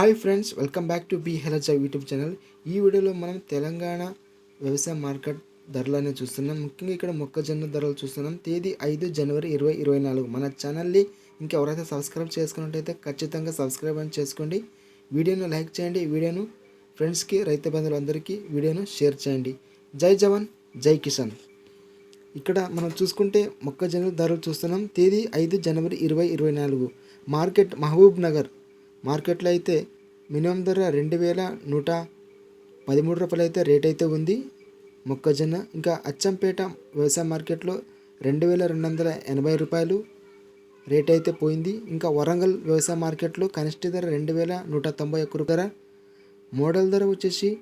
Hi friends welcome back to be హెలజ YouTube channel. ఈ వీడియోలో మనం తెలంగాణ వ్యవసాయ మార్కెట్ ధరలనే చూస్తున్నాం. ముఖ్యంగా ఇక్కడ మొక్కజొన్న ధరలు చూస్తున్నాం. తేదీ ఐదు జనవరి ఇరవై ఇరవై నాలుగు. మన ఛానల్ని ఇంకెవరైతే సబ్స్క్రైబ్ చేసుకున్నట్టయితే ఖచ్చితంగా సబ్స్క్రైబ్ అని చేసుకోండి. వీడియోను లైక్ చేయండి. వీడియోను ఫ్రెండ్స్కి రైతు బంధువులందరికీ వీడియోను షేర్ చేయండి. జై జవాన్ జై కిసాన్. ఇక్కడ మనం చూసుకుంటే మొక్కజొన్న ధరలు చూస్తున్నాం. తేదీ ఐదు జనవరి ఇరవై ఇరవై నాలుగు. మార్కెట్ మహబూబ్ నగర్ మార్కెట్లో అయితే మినిమం ధర రెండు వేల నూట పదమూడు రూపాయలు అయితే రేట్ అయితే ఉంది. మొక్కజొన్న ఇంకా అచ్చంపేట వ్యవసాయ మార్కెట్లో రెండు వేల రెండు వందల ఎనభై రూపాయలు రేట్ అయితే పోయింది. ఇంకా వరంగల్ వ్యవసాయ మార్కెట్లో కనిష్ట ధర రెండు వేల నూట తొంభై ఒక్క ధర. మోడల్ ధర వచ్చేసి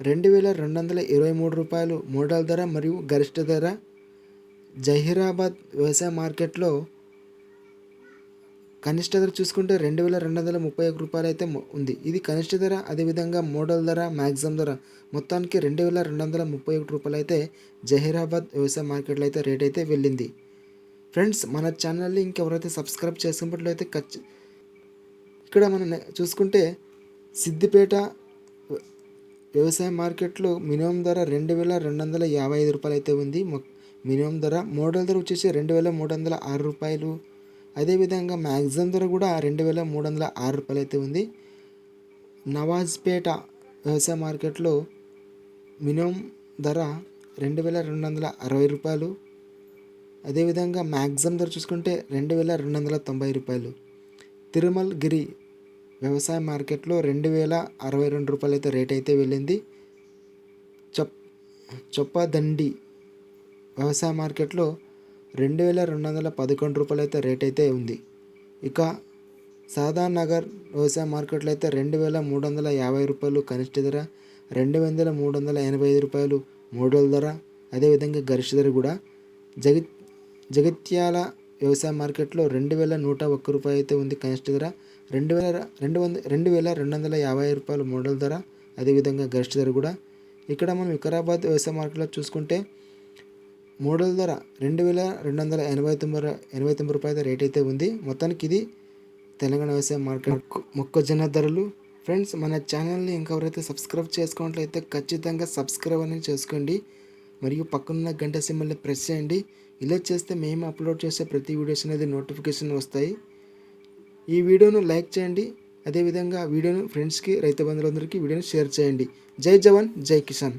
రెండు వేల రెండు వందల ఇరవై మూడు రూపాయలు మోడల్ ధర మరియు గరిష్ట ధర. జహీరాబాద్ వ్యవసాయ మార్కెట్లో కనిష్ట ధర చూసుకుంటే రెండు వేల రెండు వందల ముప్పై ఒక రూపాయలు అయితే ఉంది. ఇది కనిష్ట ధర అదేవిధంగా మోడల్ ధర మ్యాక్సిమం ధర. మొత్తానికి రెండు వేల రెండు వందల ముప్పై ఒకటి రూపాయలు అయితే జహీరాబాద్ వ్యవసాయ మార్కెట్లో అయితే రేట్ అయితే వెళ్ళింది. ఫ్రెండ్స్ మన ఛానల్ని ఇంకెవరైతే సబ్స్క్రైబ్ చేసుకున్నట్లయితే ఖచ్చి ఇక్కడ మనం చూసుకుంటే సిద్దిపేట వ్యవసాయ మార్కెట్లో మినిమం ధర రెండు వేల రెండు వందల యాభై ఐదు రూపాయలు అయితే ఉంది మినిమం ధర మోడల్ ధర వచ్చేసి రెండు వేల మూడు వందల ఆరు రూపాయలు. అదేవిధంగా మ్యాక్సిమం ధర కూడా రెండు వేల మూడు వందల ఆరు రూపాయలు అయితే ఉంది. నవాజ్పేట వ్యవసాయ మార్కెట్లో మినిమం ధర రెండు వేల రెండు వందల అరవై రూపాయలు. అదేవిధంగా మ్యాక్సిమం ధర చూసుకుంటే రెండు వేల రెండు వందల తొంభై రూపాయలు. తిరుమల్ గిరి వ్యవసాయ మార్కెట్లో రెండు వేల అరవై రెండు రూపాయలు అయితే రేట్ అయితే వెళ్ళింది. చొప్ చొప్పదండి వ్యవసాయ మార్కెట్లో రెండు వేల రెండు వందల పదకొండు రూపాయలు అయితే రేట్ అయితే ఉంది. ఇక సాధారణ నగర్ వ్యవసాయ మార్కెట్లో అయితే రెండు వేల మూడు వందల యాభై రూపాయలు కనిష్ట ధర రెండు వందల మూడు వందల ఎనభై ఐదు రూపాయలు మూడోల ధర అదేవిధంగా గరిష్ట ధర కూడా. జగిత్ జగిత్యాల వ్యవసాయ మార్కెట్లో రెండు వేల నూట ఒక్క రూపాయి అయితే ఉంది కనిష్ట ధర రెండు వేల రెండు వంద రెండు వేల రెండు వందల యాభై రూపాయలు మోడల్ ధర అదేవిధంగా గరిష్ట ధర కూడా. ఇక్కడ మనం వికారాబాద్ వ్యవసాయ మార్కెట్లో చూసుకుంటే మోడల్ ధర రెండు వేల రెండు వందల ఎనభై తొమ్మిది ఎనభై తొమ్మిది రూపాయల రేట్ అయితే ఉంది. మొత్తానికి ఇది తెలంగాణ వ్యవసాయ మార్కెట్ మొక్కజొన్న ధరలు. ఫ్రెండ్స్ మన ఛానల్ని ఇంకెవరైతే సబ్స్క్రైబ్ చేసుకున్నట్లయితే ఖచ్చితంగా సబ్స్క్రైబ్ అనేది చేసుకోండి. మరియు పక్కనున్న గంట సింబల్ని ప్రెస్ చేయండి. ఇలా చేస్తే మేము అప్లోడ్ చేసే ప్రతి వీడియోస్ అనేది నోటిఫికేషన్ వస్తాయి. ఈ వీడియోను లైక్ చేయండి. అదేవిధంగా వీడియోను ఫ్రెండ్స్కి రైతు బంధువులందరికీ వీడియోను షేర్ చేయండి. జై జవాన్ జై కిసాన్.